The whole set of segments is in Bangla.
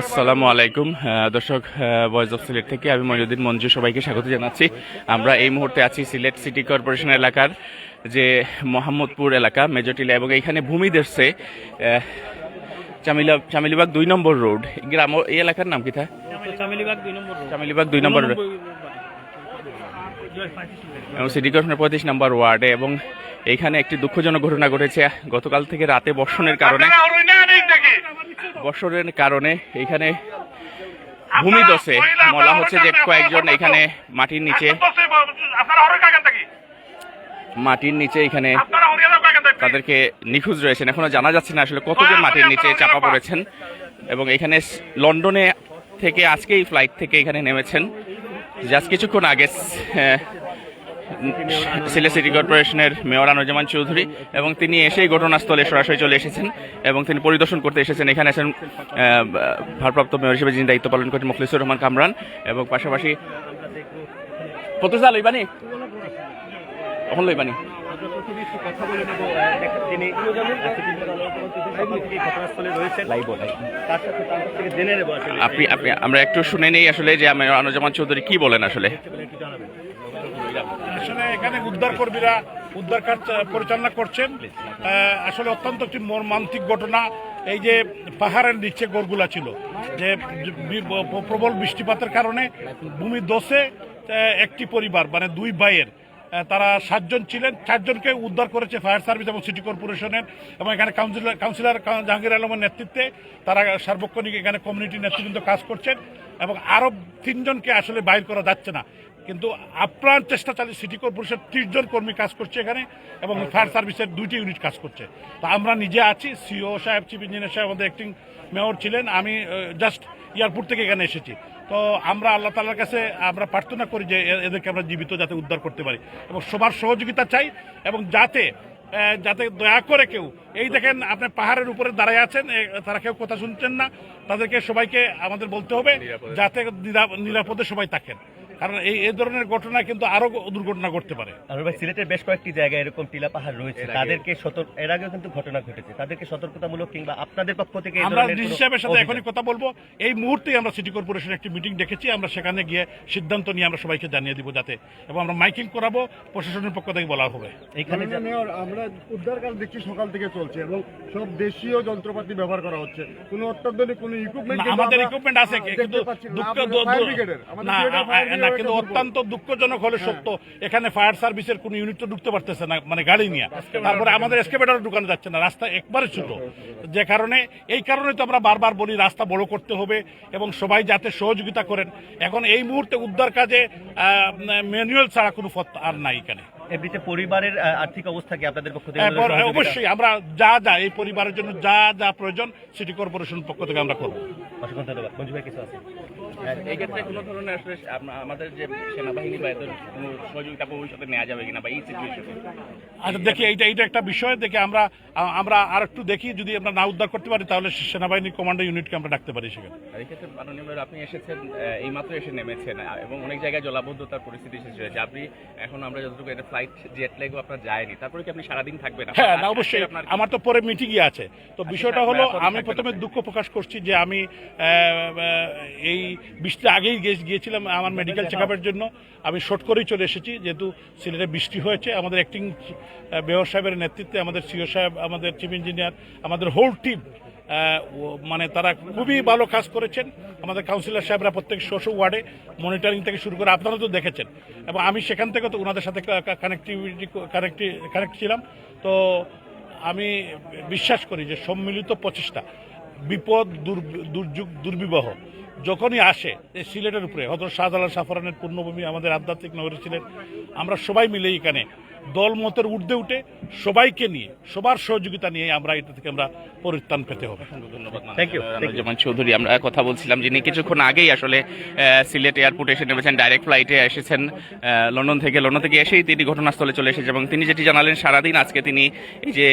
আসসালামু আলাইকুম। দর্শক ভয়েস অফ সিলেট থেকে আমি মহিউদ্দিন মঞ্জু সবাইকে স্বাগত জানাচ্ছি। আমরা এই মুহূর্তে আছি সিলেট সিটি কর্পোরেশন এলাকার যে মোহাম্মদপুর এলাকা মেজরটিলা এবং এইখানে ভূমি দেশে চামিলা চামিলিবাগ দুই নম্বর রোড। গ্রাম এই এলাকার নাম কি থা চামেলিবাগ দুই নম্বর রোড। চামিলিবাগ দুই নম্বর রোড। এবং সিটি কর্পোরেশনের পঁয়ত্রিশ নম্বর ওয়ার্ডে এবং এইখানে একটি দুঃখজনক ঘটনা ঘটেছে। গতকাল থেকে রাতে বর্ষণের কারণে বর্ষণের কারণে এখানে ভূমি দশে বলা হচ্ছে যে কয়েকজন এখানে মাটির নিচে মাটির নিচে এখানে তাদেরকে নিখোঁজ রয়েছেন। এখনও জানা যাচ্ছে না আসলে কতজন মাটির নিচে চাপা পড়েছেন এবং এখানে লন্ডনে থেকে আজকেই ফ্লাইট থেকে এখানে নেমেছেন। জাস্ট কিছুক্ষণ আগে সিলেট সিটি কর্পোরেশনের মেয়র আনুজ্জামান চৌধুরী এবং তিনি এসেই ঘটনাস্থলে সরাসরি চলে এসেছেন এবং তিনি পরিদর্শন করতে এসেছেন। এখানে আছেন ভারপ্রাপ্ত মেয়র হিসেবে যিনি দায়িত্ব পালন করেন মুখলিসুর রহমান কামরান এবং পাশাপাশি আপনি আপনি, আমরা একটু শুনে নেই আসলে যে আমি আনুজ্জামান চৌধুরী কি বলেন আসলে? আসলে এখানে উদ্ধার কর্মীরা উদ্ধার কাজ পরিচালনা করছেন। আসলে অত্যন্ত একটি মর্মান্তিক ঘটনা। এই যে পাহাড়ের নিচে গড়গুলা ছিল, যে প্রবল বৃষ্টিপাতের কারণে ভূমি দোষে একটি পরিবার মানে দুই ভাইয়ের তারা সাতজন ছিলেন। চারজনকে উদ্ধার করেছে ফায়ার সার্ভিস এবং সিটি কর্পোরেশনের এবং এখানে কাউন্সিলর কাউন্সিলর জাহাঙ্গীর আলমের নেতৃত্বে তারা সার্বক্ষণিক এখানে কমিউনিটি নেতৃবৃন্দ কাজ করছেন এবং আরও তিনজনকে আসলে বাইর করা যাচ্ছে না। কিন্তু আপ্রাণ চেষ্টা চালিয়ে সিটি কর্পোরেশন ত্রিশ জন কর্মী কাজ করছে এখানে এবং ফায়ার সার্ভিসের দুইটি ইউনিট কাজ করছে। তো আমরা নিজে আছি সিও সাহেব চিফ ইঞ্জিনিয়ার সাহেব আমাদের অ্যাক্টিং মেয়র ছিলেন। আমি জাস্ট এয়ারপোর্ট থেকে এখানে এসেছি। তো আমরা আল্লাহ তালার কাছে আমরা প্রার্থনা করি যে এদেরকে আমরা জীবিত যাতে উদ্ধার করতে পারি। এবং সবার সহযোগিতা চাই এবং যাতে যাতে দয়া করে কেউ এই দেখেন আপনি পাহাড়ের উপরে দাঁড়ায় আছেন তারা কেউ কথা শুনছেন না তাদেরকে সবাইকে আমাদের বলতে হবে যাতে নিরাপদে সবাই থাকেন। কারণ এই এই ধরনের ঘটনা কিন্তু আরও দুর্ঘটনা ঘটতে পারে। আর ভাই সিলেটের বেশ কয়েকটি জায়গায় এরকম টিলা পাহাড় রয়েছে। তাদেরকে সতর্ক এর আগেও কিন্তু ঘটনা ঘটেছে। তাদেরকে সতর্কতামূলক কিংবা আপনাদের পক্ষ থেকে আমরা ধরনের ডিসি সাহেবের সাথে এখনই কথা বলব। এই মুহূর্তেই আমরা সিটি কর্পোরেশন একটি মিটিং ডেকেছি। আমরা সেখানে গিয়ে সিদ্ধান্ত নিয়ে আমরা সবাইকে জানিয়ে দিব যাতে এবং আমরা মাইকিং করাবো। প্রশাসনের পক্ষ থেকে বলা হবে। এখানে আমরা উদ্ধার কাজ দেখছি সকাল থেকে চলছে এবং সব দেশীয় যন্ত্রপাতি ব্যবহার করা হচ্ছে। কোনো অত্যাধুনিক কোনো ইকুইপমেন্ট আমাদের ইকুইপমেন্ট আছে কিন্তু দুঃখ না না কিন্তু অত্যন্ত দুঃখজনক হলে সত্য এখানে ফায়ার সার্ভিসের কোনো ইউনিট তো ঢুকতে পারতেছে না মানে গাড়ি নিয়ে। তারপরে আমাদের এসকেভেটারও ঢুকানো যাচ্ছে না রাস্তা একবারে ছোট। যে কারণে এই কারণে তো আমরা বারবার বলি রাস্তা বড় করতে হবে এবং সবাই যাতে সহযোগিতা করেন। এখন এই মুহূর্তে উদ্ধার কাজে ম্যানুয়াল ছাড়া কোনো পথ আর নাই এখানে। এমনিতে পরিবারের আর্থিক অবস্থা কি আপনাদের পক্ষ থেকে অবশ্যই আমরা যা যা এই পরিবারের জন্য যা যা প্রয়োজন সিটি কর্পোরেশন পক্ষ থেকে আমরা করব। অসংখ্য ধন্যবাদ। মঞ্জু ভাই কিছু আছে? এই ক্ষেত্রে কোনো ধরনের আসলে আমাদের যে সেনাবাহিনী বা এদের কোনো সহযোগিতা ভবিষ্যতে নেওয়া যাবে কিনা বা এই সিচুয়েশনে আচ্ছা দেখি এইটা এইটা একটা বিষয়। দেখি আমরা আমরা আর একটু দেখি যদি আমরা না উদ্ধার করতে পারি তাহলে সেনাবাহিনী কমান্ডো ইউনিটকে আমরা ডাকতে পারি সেখানে। এই ক্ষেত্রে মাননীয় আপনি এসেছেন এই মাত্র এসে নেমেছেন এবং অনেক জায়গায় জলাবদ্ধতার পরিস্থিতি হয়েছে আপনি এখন আমরা যতটুকু এটা ফ্লাইট জেট লেগও আপনার যায়নি। তারপরে কি আপনি সারাদিন থাকবেন? হ্যাঁ না অবশ্যই। আমার তো পরে মিটিংই আছে। তো বিষয়টা হলো আমি প্রথমে দুঃখ প্রকাশ করছি যে আমি এই বৃষ্টি আগেই গিয়েছিলাম আমার মেডিকেল চেক জন্য। আমি শর্ট করেই চলে এসেছি যেহেতু সিলেটে বৃষ্টি হয়েছে। আমাদের অ্যাক্টিং মেয়র সাহেবের নেতৃত্বে আমাদের সিও সাহেব আমাদের চিফ ইঞ্জিনিয়ার আমাদের হোল টিম মানে তারা খুবই ভালো কাজ করেছেন। আমাদের কাউন্সিলর সাহেবরা প্রত্যেক শোষো ওয়ার্ডে মনিটরিং থেকে শুরু করে আপনারা তো দেখেছেন। এবং আমি সেখান থেকে তো ওনাদের সাথে কানেক্টিভিটি কানেক্টি কানেক্ট ছিলাম। তো আমি বিশ্বাস করি যে সম্মিলিত প্রচেষ্টা, বিপদ, দুর- দুর্যোগ, দুর্বিবহ, যখনই আসে এই সিলেটের উপরে হয়তো শাহজালাল সাফরানের পূর্ণভূমি, আমাদের আধ্যাত্মিক নগরী ছিলেন আমরা সবাই মিলে এখানে দল মতের ঊর্ধ্বে উঠে সবাইকে নিয়ে সবার সহযোগিতা নিয়ে আমরা এটা থেকে আমরা পরিত্রাণ পেতে হবে। ধন্যবাদ চৌধুরী। আমরা কথা বলছিলাম যিনি কিছুক্ষণ আগেই আসলে সিলেট এয়ারপোর্টে এসে নেমেছেন ডাইরেক্ট ফ্লাইটে এসেছেন লন্ডন থেকে। লন্ডন থেকে এসেই তিনি ঘটনাস্থলে চলে এসেছেন এবং তিনি যেটি জানালেন সারাদিন আজকে তিনি এই যে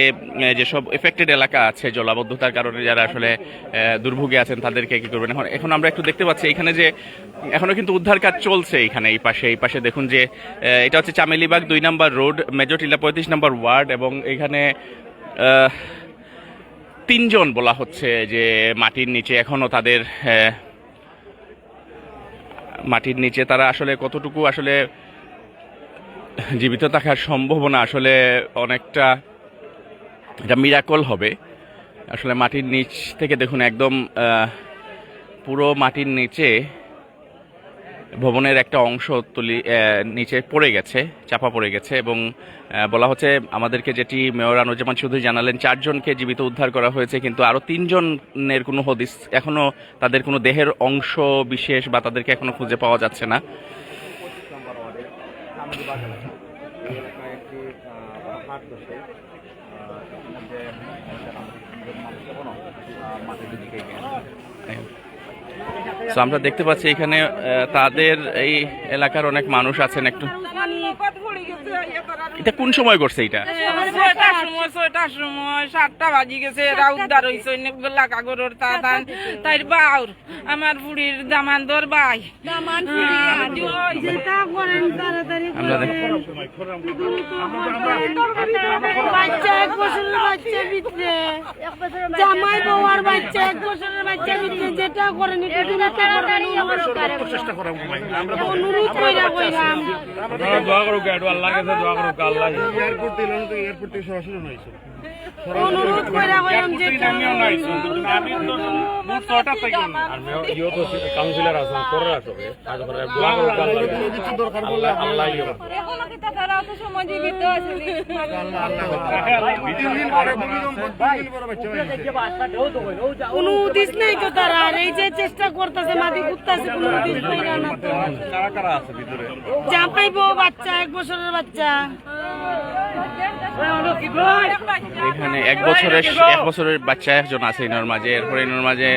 যেসব এফেক্টেড এলাকা আছে জলাবদ্ধতার কারণে যারা আসলে দুর্ভোগে আছেন তাদেরকে কি করবেন? এখন এখন আমরা একটু দেখতে পাচ্ছি এখানে যে এখনও কিন্তু উদ্ধার কাজ চলছে এখানে এই পাশে এই পাশে দেখুন যে এটা হচ্ছে চামেলিবাগ দুই নাম্বার রোড মেজরটিলা পঁয়ত্রিশ নম্বর ওয়ার্ড এবং এখানে তিনজন বলা হচ্ছে যে মাটির নিচে এখনও তাদের মাটির নিচে তারা আসলে কতটুকু আসলে জীবিত থাকার সম্ভাবনা আসলে অনেকটা এটা মিরাকল হবে। আসলে মাটির নিচ থেকে দেখুন একদম পুরো মাটির নিচে ভবনের একটা অংশ তুলি নিচে পড়ে গেছে, চাপা পড়ে গেছে এবং বলা হচ্ছে আমাদেরকে যেটি মেয়র আনুজ্জামান চৌধুরী জানালেন, চারজনকে জীবিত উদ্ধার করা হয়েছে, কিন্তু আরও তিনজনের কোনো হদিস এখনও তাদের কোনো দেহের অংশ বিশেষ বা তাদেরকে এখনও খুঁজে পাওয়া যাচ্ছে না। তো আমরা দেখতে পাচ্ছি এখানে তাদের এই এলাকার অনেক মানুষ আছেন একটু। এটা কোন সময় করছে এটা? ছয়টার সময় ছয়টার সময় সাতটা বাজি গেছে এরা উদ্ধার হয়েছে কাগরের তাই বাউর আমার বুড়ির দামান দর বাই। আমরা দেখ- বাচ্চা এক বছরের বাচ্চা ভিতরে জামাই বউ বাচ্চা এক বছরের বাচ্চা ভিতরে যেটা করেন এটা দিনে তো করবেন অনুরোধ করেন। চেষ্টা দোয়া কইরা কইরাম এয়ারপোর্ট দিল তো এয়ারপোর্ট থেকে সরাসরি নয়ছে অনুরোধ কইরা হয়ে। কোনো উদিস নাই তো তারা আর এই যে চেষ্টা করতেছে মাটি ঘুরতেছে কোনো উদিস কইরা না তো জামাই বাচ্চা এক বছরের বাচ্চা এখানে এক বছরের এক বছরের বাচ্চা একজন আছে এনার মাঝে, এরপরে এনার মাঝে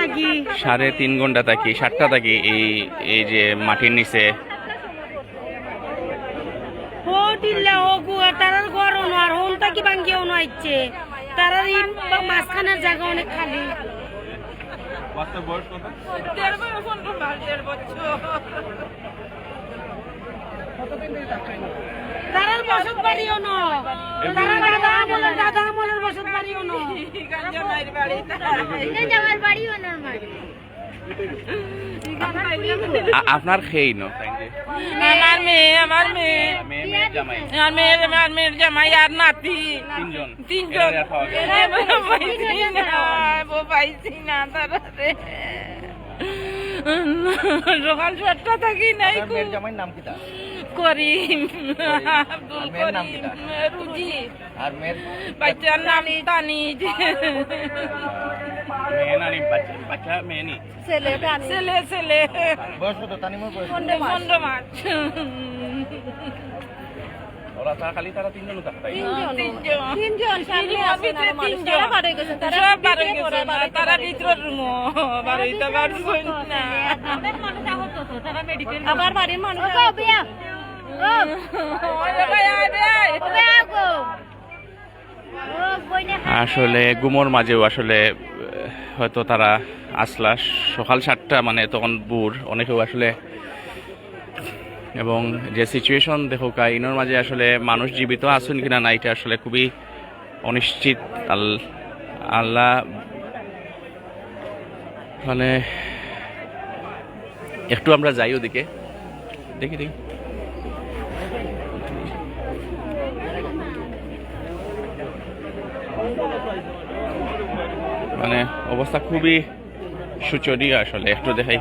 থাকি সাড়ে তিন ঘণ্টা থাকি, সাতটা থাকি, এই এই যে মাটির নিচে। তারার অনো আর হোম থাকি ভাঙ্গিয়ে অনো আইছে তারার মাঝখানের জায়গা অনেক খালি। দেড় বছর দেড় বছর। তারার বসত বাড়ি অনো তারা দাদা আমলের দাদা আমলের বসত বাড়ি অনো জামাইয়ের বাড়িতে আমার বাড়ি অনোর বাড়ি আ- আপনার খেই ন আমার মেয়ে আমার মেয়ে। মেয়ে মেয়ে আমার মেয়ের আমার জামাই আর নাতি। তিনজন। পাইছি না তারা সকাল সাতটা থাকি নাই জামাইয়ের নাম কি করিম। আব্দুল করিম রুজি। আর মেয়ের বাচ্চার নাম তানিজ। মেয়ে বাচ্চা বাচ্চা মেয়ে নি ছেলে ছেলে বয়স কত তানিমুর বয়স পনেরো মাস ওরা তারা খালি তারা তিনজন থাকতো তিনজন তিনজন তিনজন সব বার গেছে তারা ভিতরের রুম বার হইতে পারছেন না আবার বাড়ির মানুষ আসলে গুমোর মাঝেও আসলে হয়তো তারা আসলা। সকাল সাতটা মানে তখন বুর অনেকেও আসলে এবং যে সিচুয়েশন দেখো ইনোর মাঝে আসলে মানুষ জীবিত আছেন কিনা না, এটা আসলে খুবই অনিশ্চিত। আল- আল্লাহ মানে একটু আমরা যাই ওদিকে। দেখি দেখি মানে অবস্থা খুবই শোচনীয় আসলে একটু দেখাই।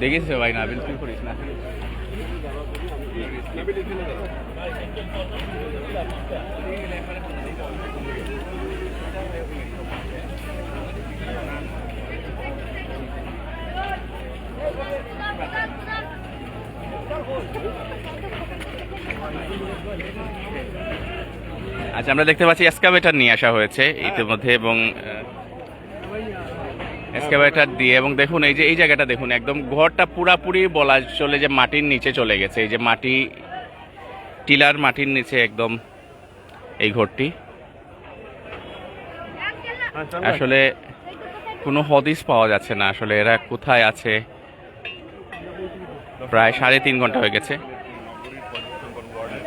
দেখিস ভাই না বিলকুল করিস না। আচ্ছা আমরা দেখতে পাচ্ছি এসকাভেটার নিয়ে আসা হয়েছে ইতিমধ্যে এবং এসকাভেটার দিয়ে এবং দেখুন এই যে, এই জায়গাটা দেখুন, একদম ঘরটা পুরাপুরি বলা চলে যে মাটির নিচে চলে গেছে। এই যে মাটি, টিলার মাটির নিচে একদম এই ঘরটি। আসলে কোনো হদিস পাওয়া যাচ্ছে না, আসলে এরা কোথায় আছে? প্রায় সাড়ে তিন ঘণ্টা হয়ে গেছে।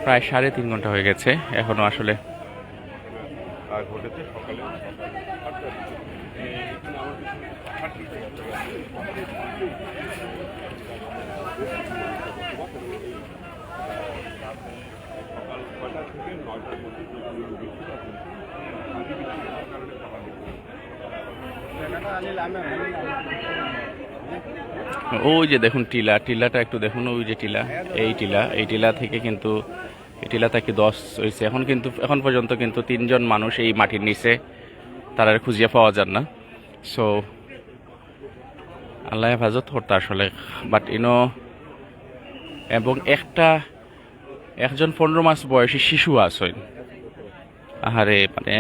প্রায় সাড়ে তিন ঘণ্টা হয়ে গেছে। এখনও আসলে ঘটেছে সকালে ওই যে দেখুন টিলা। টিলাটা একটু দেখুন ওই যে টিলা। এই টিলা। এই টিলা থেকে কিন্তু টিলা থেকে দশ হয়েছে। এখন কিন্তু, এখন পর্যন্ত কিন্তু তিনজন মানুষ এই মাটির নিচে তারা খুঁজিয়ে পাওয়া যান না। সো আল্লাহ হেফাজত করতে আসলে। বাট ইনো এবং একটা, একজন পনেরো মাস বয়সী শিশু আসেন আহারে মানে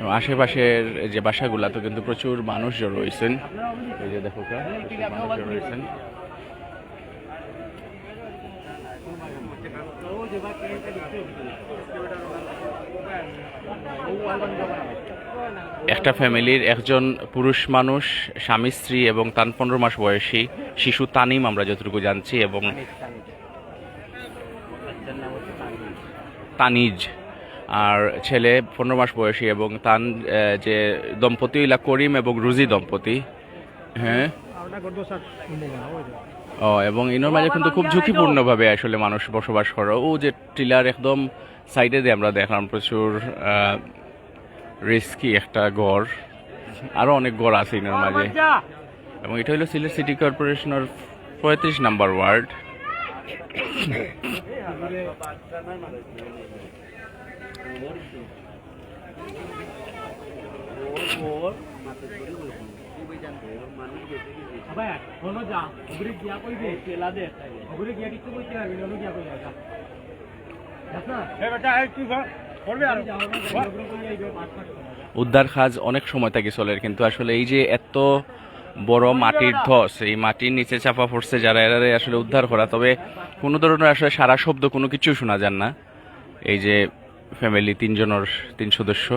মানুষ আশেপাশের যে বাসাগুলা তো কিন্তু প্রচুর মানুষজন রয়েছেন। এই যে দেখো রয়েছেন। একটা ফ্যামিলির একজন পুরুষ মানুষ, স্বামী, স্ত্রী এবং তার পনেরো মাস বয়সী শিশু তানিম আমরা যতটুকু জানছি এবং তানিজ। আর ছেলে পনেরো মাস বয়সী এবং তান যে দম্পতি ইলা করিম এবং রুজি দম্পতি। হ্যাঁ? ও এবং ইনোর মাঝে কিন্তু খুব ঝুঁকিপূর্ণভাবে আসলে মানুষ বসবাস করে ও যে টিলার একদম সাইডে দিয়ে আমরা দেখলাম প্রচুর রিস্কি একটা গড় আরও অনেক গড় আছে ইনোর মাঝে এবং এটা হলো সিলেট সিটি কর্পোরেশনের পঁয়ত্রিশ নাম্বার ওয়ার্ড উদ্ধার কাজ অনেক সময় থেকে চলে কিন্তু আসলে এই যে এত বড় মাটির ধস এই মাটির নিচে চাপা পড়ছে যারা এরারে আসলে উদ্ধার করা। তবে কোনো ধরনের আসলে সারা শব্দ কোনো কিছু শোনা যান না। এই যে ফ্যামিলি তিনজনের তিন সদস্য।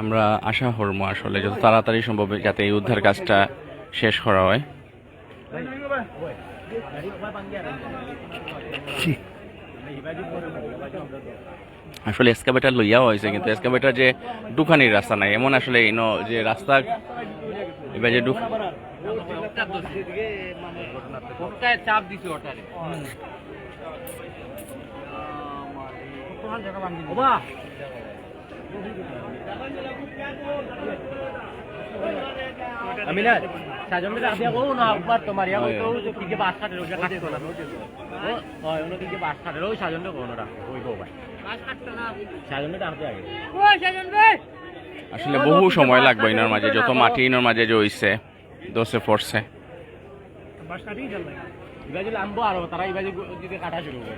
আমরা আশা করব আসলে যত তাড়াতাড়ি সম্ভব যাতে এই উদ্ধার কাজটা শেষ করা হয়। আসলে এসকাভেটার লইয়াও হয়েছে কিন্তু এসকাভেটার যে দোকানির রাস্তা নাই এমন আসলে ইনো যে রাস্তা এবার যে চাপ দিছি ওটারে ওবা আমি না সাজন মিলে আপিয়া কো না একবার তোমার ইয়া কইতো যে কি যে বাস কাটে রোজা কাটে না ও হয় ওনো কি যে বাস কাটে রোজ সাজন তো কোন না ওই গো ভাই বাস কাটতো না সাজন তো আগে আগে আসলে বহু সময় লাগবে ইনোর মাঝে যত মাটি ইনোর মাঝে যে হইছে দোষে পড়ছে। বাস কাটেই চল লাম্বো আর তারা ইবা যে দিকে কাটা শুরু করে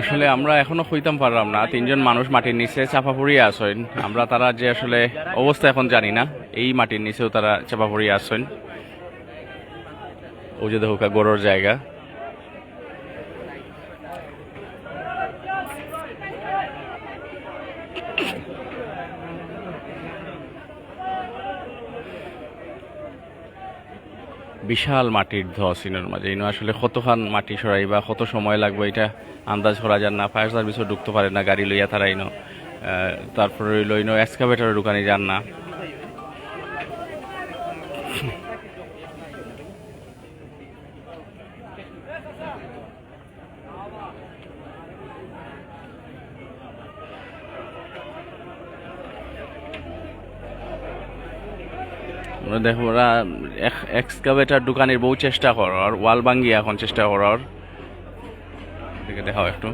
আসলে আমরা এখনও হইতাম পারলাম না। তিনজন মানুষ মাটির নিচে চাপা পড়িয়ে আসেন। আমরা তারা যে আসলে অবস্থা এখন জানি না, এই মাটির নিচেও তারা চাপা পড়িয়ে আসেন। ও যে দেখো গড়ের জায়গা। বিশাল মাটির ধস ইনোর মাঝে। ইনো আসলে কতখান মাটি সরাই বা কত সময় লাগবে এটা আন্দাজ করা যান না। ফায়ার সার্ভিসও ঢুকতে পারে না, গাড়ি লইয়া তারা ইনো তারপরে লইনো ইনো ঢুকানি যান না। মানে দেখো ওরা এক্সকাভেটার দোকানের বউ চেষ্টা করার ওয়াল ভাঙ্গি এখন চেষ্টা করার থেকে দেখাও একটু।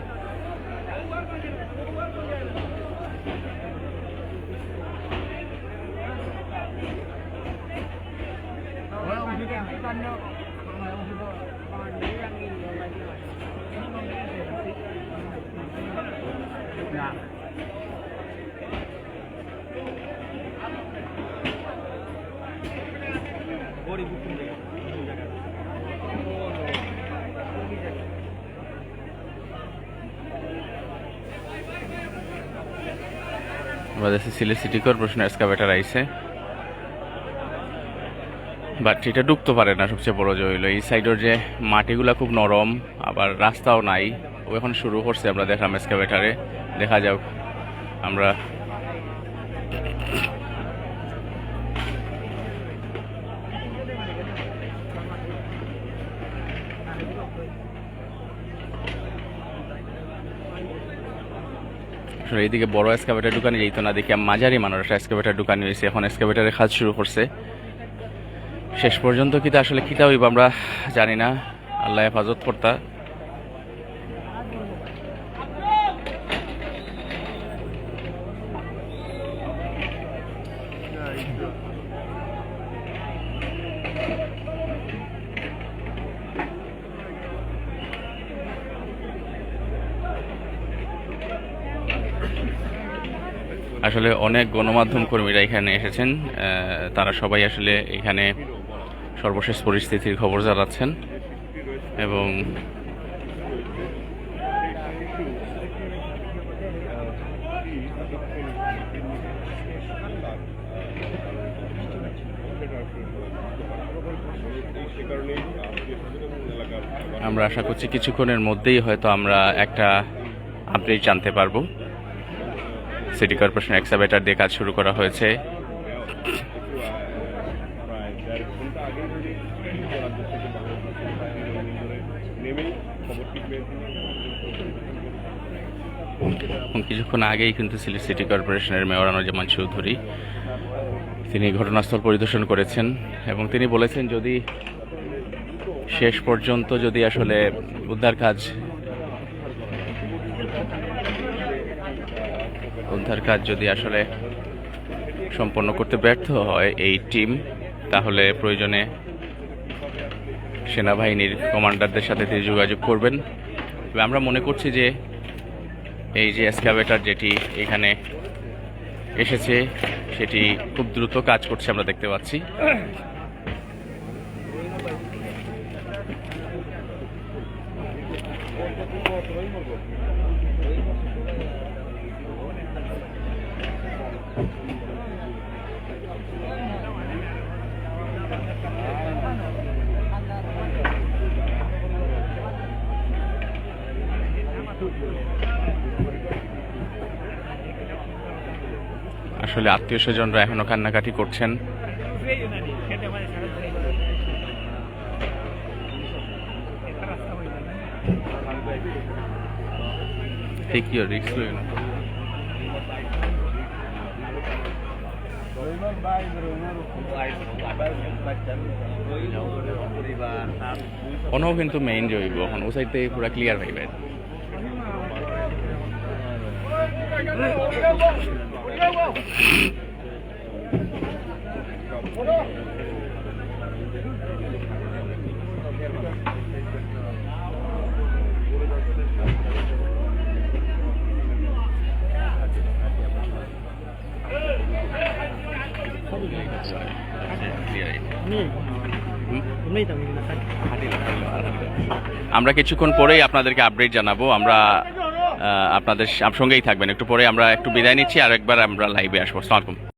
Well, আমাদের সিলেট সিটি কর্পোরেশন এক্সকাভেটার আইছে। বাট এটা ডুবতে পারে না, সবচেয়ে বড় যে হইল। এই সাইডের যে মাটিগুলা খুব নরম, আবার রাস্তাও নাই। ও এখন শুরু করছে, আমরা দেখলাম এক্সকাভেটারে। দেখা যাক, আমরা আসলে এইদিকে বড় এক্সকাভেটার দোকানে যেত না, দেখি মাঝারি মানুষ এক্সকাভেটার দোকান হয়েছে এখন এক্সকাভেটারের কাজ শুরু করছে। শেষ পর্যন্ত কিন্তু আসলে কিতা হইব আমরা জানি না। আল্লাহ হেফাজত কর্তা। আসলে অনেক গণমাধ্যম কর্মীরা এখানে এসেছেন। তারা সবাই আসলে এখানে সর্বশেষ পরিস্থিতির খবর জানাচ্ছেন এবং আমরা আশা করছি কিছুক্ষণের মধ্যেই হয়তো আমরা একটা আপডেট জানতে পারব। সিটি কর্পোরেশন এক্সাভেটার দিয়ে কাজ শুরু করা হয়েছে। কিছুক্ষণ আগেই কিন্তু সিলেট সিটি কর্পোরেশনের মেয়র আনোজামান চৌধুরী, তিনি ঘটনাস্থল পরিদর্শন করেছেন এবং তিনি বলেছেন, যদি শেষ পর্যন্ত যদি আসলে উদ্ধার কাজ উদ্ধার কাজ যদি আসলে সম্পন্ন করতে ব্যর্থ হয় এই টিম, তাহলে প্রয়োজনে সেনাবাহিনীর কমান্ডারদের সাথে তিনি যোগাযোগ করবেন। আমরা মনে করছি যে এই যে এসকাভেটার যেটি এখানে এসেছে, সেটি খুব দ্রুত কাজ করছে আমরা দেখতে পাচ্ছি। আসলে আত্মীয় স্বজনরা এখনও কান্নাকাটি করছেন Take your risk, you know. অনও কিন্তু মেইন জৈব এখন ও সাইড পুরা ক্লিয়ার পাইবেন আমরা কিছুক্ষণ পরেই আপনাদেরকে আপডেট জানাব। আমরা আপনাদের সঙ্গেই থাকবেন। একটু পরে আমরা একটু বিদায় নিচ্ছি আর একবার আমরা লাইভে আসব। আসসালামু